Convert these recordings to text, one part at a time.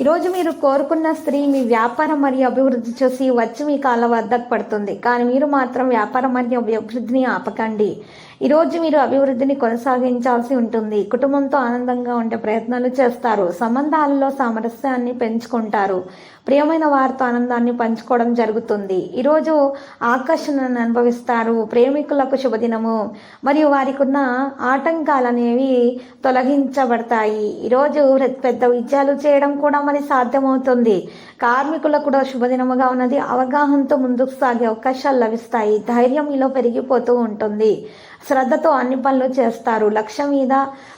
ఈరోజు మీరు కోరుకున్న స్త్రీ మీ వ్యాపారం మరియు అభివృద్ధి చూసి వచ్చి మీ కాళ్ళ వద్దకు పడుతుంది. కానీ మీరు మాత్రం వ్యాపారం మరియు అభివృద్ధిని ఆపకండి. ఈరోజు మీరు అభివృద్ధిని కొనసాగించాల్సి ఉంటుంది. కుటుంబంతో ఆనందంగా ఉండే ప్రయత్నాలు చేస్తారు. సంబంధాలలో సామరస్యాన్ని పెంచుకుంటారు. ప్రియమైన వారితో ఆనందాన్ని పంచుకోవడం జరుగుతుంది. ఈరోజు ఆకర్షణను అనుభవిస్తారు. ప్రేమికులకు శుభదినము మరియు వారికి ఉన్న ఆటంకాలు అనేవి తొలగించబడతాయి. ఈరోజు పెద్ద విజయాలు చేయడం కూడా మరి సాధ్యమవుతుంది. కార్మికులకు కూడా శుభదినముగా ఉన్నది. అవగాహనతో ముందుకు సాగే అవకాశాలు లభిస్తాయి. ధైర్యం మీలో పెరిగిపోతూ ఉంటుంది. శ్రద్ధతో అన్ని పనులు చేస్తారు. లక్ష్యం మీద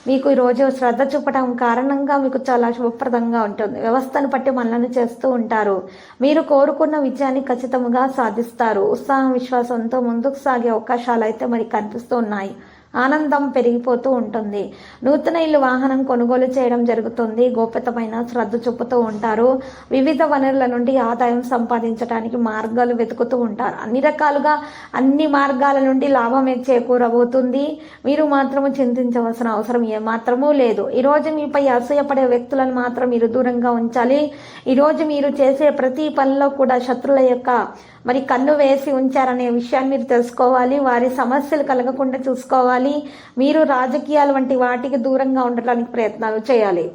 మీకు ఈరోజు శ్రద్ధ చూపడం కారణంగా మీకు చాలా శుభప్రదంగా ఉంటుంది. వ్యవస్థను బట్టి మనలను చేస్తూ ఉంటారు. మీరు కోరుకున్న విజయాన్ని ఖచ్చితంగా సాధిస్తారు. ఉత్సాహం విశ్వాసంతో ముందుకు సాగే అవకాశాలు అయితే మరి కనిపిస్తూ ఉన్నాయి. ఆనందం పెరిగిపోతూ ఉంటుంది. నూతన ఇల్లు వాహనం కొనుగోలు చేయడం జరుగుతుంది. గోప్యతమైన శ్రద్ధ చూపుతూ ఉంటారు. వివిధ వనరుల నుండి ఆదాయం సంపాదించడానికి మార్గాలు వెతుకుతూ ఉంటారు. అన్ని రకాలుగా అన్ని మార్గాల నుండి లాభం చేకూరబోతుంది మీరు మాత్రము చింతించవలసిన అవసరం ఏమాత్రమూ లేదు. ఈరోజు మీపై అసూయపడే వ్యక్తులను మాత్రం మీరు దూరంగా ఉంచాలి. ఈరోజు మీరు చేసే ప్రతి పనిలో కూడా శత్రుల యొక్క మరి కన్ను వేసి ఉంచారనే విషయాన్ని మీరు తెలుసుకోవాలి. వారి సమస్యలు కలగకుండా చూసుకోవాలి. మీరు రాజకీయాలు వంటి వాటికి దూరంగా ఉండటానికి ప్రయత్నాలు చేయాలి.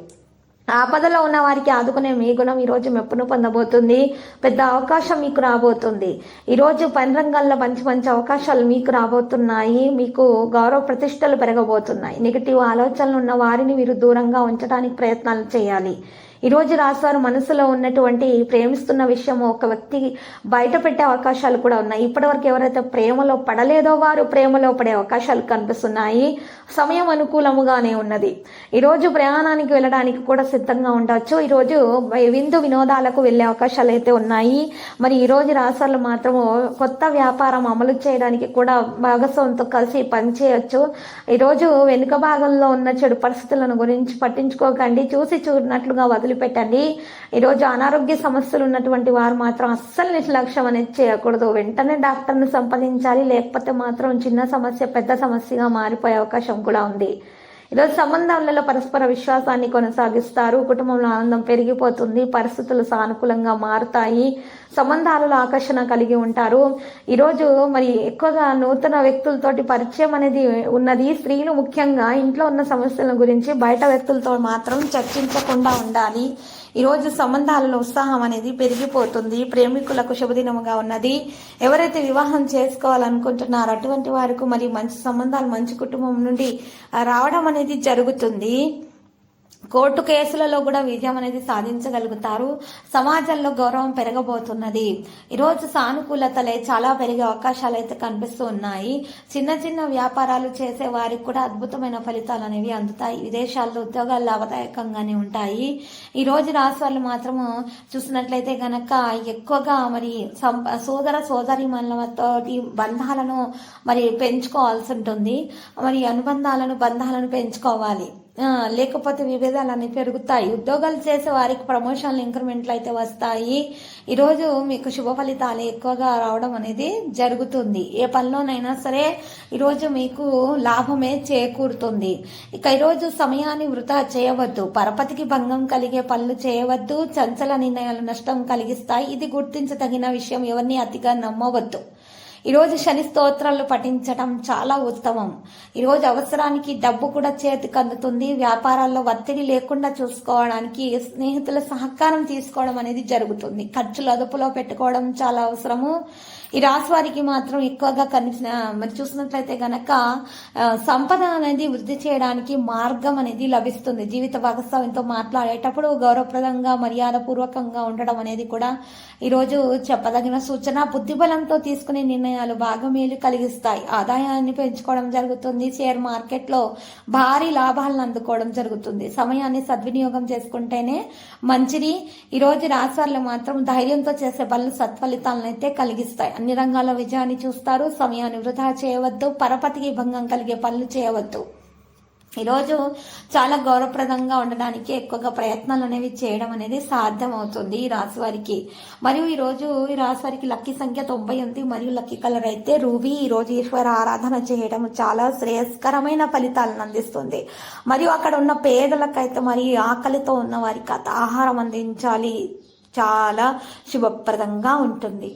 ఆపదలో ఉన్న వారికి ఆదుకునే మీ గుణం ఈరోజు మెప్పును పొందబోతుంది. పెద్ద అవకాశం మీకు రాబోతుంది. ఈరోజు పని రంగాల్లో మంచి మంచి అవకాశాలు మీకు రాబోతున్నాయి. మీకు గౌరవ ప్రతిష్టలు పెరగబోతున్నాయి. నెగిటివ్ ఆలోచనలు ఉన్న వారిని మీరు దూరంగా ఉంచడానికి ప్రయత్నాలు చేయాలి. ఈరోజు రాశారు మనసులో ఉన్నటువంటి ప్రేమిస్తున్న విషయం ఒక వ్యక్తి బయట పెట్టే అవకాశాలు కూడా ఉన్నాయి. ఇప్పటివరకు ఎవరైతే ప్రేమలో పడలేదో వారు ప్రేమలో పడే అవకాశాలు కనిపిస్తున్నాయి. సమయం అనుకూలముగానే ఉన్నది. ఈరోజు ప్రయాణానికి వెళ్ళడానికి కూడా సిద్ధంగా ఉండవచ్చు ఈరోజు విందు వినోదాలకు వెళ్ళే అవకాశాలు అయితే ఉన్నాయి. మరి ఈరోజు రాశాలు మాత్రము కొత్త వ్యాపారం అమలు చేయడానికి కూడా భాగస్వామితో కలిసి పనిచేయవచ్చు ఈరోజు వెనుక భాగంలో ఉన్న చెడు పరిస్థితులను గురించి పట్టించుకోకండి. చూసి చూడనట్లుగా వదిలిపెట్టండి. ఈరోజు అనారోగ్య సమస్యలు ఉన్నటువంటి వారు మాత్రం అస్సలు నిర్లక్ష్యం అనేది చేయకూడదు. వెంటనే డాక్టర్ను సంప్రదించాలి. లేకపోతే మాత్రం చిన్న సమస్య పెద్ద సమస్యగా మారిపోయే అవకాశం కూడా ఉంది. ఈరోజు సంబంధాలలో పరస్పర విశ్వాసాన్ని కొనసాగిస్తారు. కుటుంబంలో ఆనందం పెరిగిపోతుంది. పరిస్థితులు సానుకూలంగా మారుతాయి. సంబంధాలలో ఆకర్షణ కలిగి ఉంటారు. ఈరోజు మరి ఎక్కువగా నూతన వ్యక్తులతోటి పరిచయం అనేది ఉన్నది. స్త్రీలు ముఖ్యంగా ఇంట్లో ఉన్న సమస్యల గురించి బయట వ్యక్తులతో మాత్రం చర్చించకుండా ఉండాలి. ఈరోజు సంబంధాలలో ఉత్సాహం అనేది పెరిగిపోతుంది. ప్రేమికులకు శుభదినముగా ఉన్నది. ఎవరైతే వివాహం చేసుకోవాలనుకుంటున్నారో అటువంటి వారికి మరి మంచి సంబంధాలు మంచి కుటుంబం నుండి రావడం అనేది జరుగుతుంది. కోర్టు కేసులలో కూడా విజయం అనేది సాధించగలుగుతారు. సమాజంలో గౌరవం పెరగబోతున్నది. ఈరోజు సానుకూలతలే చాలా పెరిగే అవకాశాలు అయితే కనిపిస్తూ ఉన్నాయి. చిన్న చిన్న వ్యాపారాలు చేసే వారికి కూడా అద్భుతమైన ఫలితాలు అనేవి అందుతాయి. విదేశాల్లో ఉద్యోగాలు లాభదాయకంగానే ఉంటాయి. ఈ రోజు రాశి వాళ్ళు మాత్రము చూసినట్లయితే గనక ఎక్కువగా మరి సోదర సోదరి తోటి బంధాలను మరి పెంచుకోవాల్సి ఉంటుంది. మరి అనుబంధాలను బంధాలను పెంచుకోవాలి. లేకపోతే విభేదాలు అనేవి పెరుగుతాయి. ఉద్యోగాలు చేసే వారికి ప్రమోషన్లు ఇంక్రిమెంట్లు అయితే వస్తాయి. ఈరోజు మీకు శుభ ఫలితాలు ఎక్కువగా రావడం అనేది జరుగుతుంది. ఏ పనిలోనైనా సరే ఈరోజు మీకు లాభమే చేకూరుతుంది. ఇక ఈరోజు సమయాన్ని వృధా చేయవద్దు. పరపతికి భంగం కలిగే పనులు చేయవద్దు. చంచల నిర్ణయాలు నష్టం కలిగిస్తాయి. ఇది గుర్తించదగిన విషయం. ఎవరిని అతిగా నమ్మవద్దు. ఈరోజు శని స్తోత్రాలు పఠించడం చాలా ఉత్తమం. ఈరోజు అవసరానికి డబ్బు కూడా చేతికి అందుతుంది. వ్యాపారాల్లో ఒత్తిడి లేకుండా చూసుకోవడానికి స్నేహితుల సహకారం తీసుకోవడం అనేది జరుగుతుంది. ఖర్చులు అదుపులో పెట్టుకోవడం చాలా అవసరము. ఈ రాశి వారికి మాత్రం ఎక్కువగా కనిపించిన మరి చూసినట్లయితే గనక సంపద అనేది వృద్ధి చేయడానికి మార్గం అనేది లభిస్తుంది. జీవిత భాగస్వామితో మాట్లాడేటప్పుడు గౌరవప్రదంగా మర్యాదపూర్వకంగా ఉండడం అనేది కూడా ఈరోజు చెప్పదగిన సూచన. బుద్ధిబలంతో తీసుకునే నిర్ణయం నిర్ణయాలు బాగా మేలు కలిగిస్తాయి. ఆదాయాన్ని పెంచుకోవడం జరుగుతుంది. షేర్ మార్కెట్లో భారీ లాభాలను అందుకోవడం జరుగుతుంది. సమయాన్ని సద్వినియోగం చేసుకుంటేనే మంచిది. ఈరోజు రోజు మాత్రం ధైర్యంతో చేసే పనులు సత్ఫలితాలను అయితే కలిగిస్తాయి. అన్ని రంగాల విజయాన్ని చూస్తారు. సమయాన్ని వృధా చేయవద్దు. పరపతికి భంగం కలిగే పనులు చేయవద్దు. ఈరోజు చాలా గౌరవప్రదంగా ఉండడానికి ఎక్కువగా ప్రయత్నాలు అనేవి చేయడం అనేది సాధ్యమవుతుంది ఈ రాశి వారికి. మరియు ఈరోజు ఈ రాశి వారికి లక్కీ సంఖ్య తొంభై ఉంది. మరియు లక్కీ కలర్ అయితే రూబీ. ఈ రోజు ఈశ్వర ఆరాధన చేయడం చాలా శ్రేయస్కరమైన ఫలితాలను అందిస్తుంది. మరియు అక్కడ ఉన్న పేదలకైతే మరి ఆకలితో ఉన్న వారికి ఆహారం అందించాలి. చాలా శుభప్రదంగా ఉంటుంది.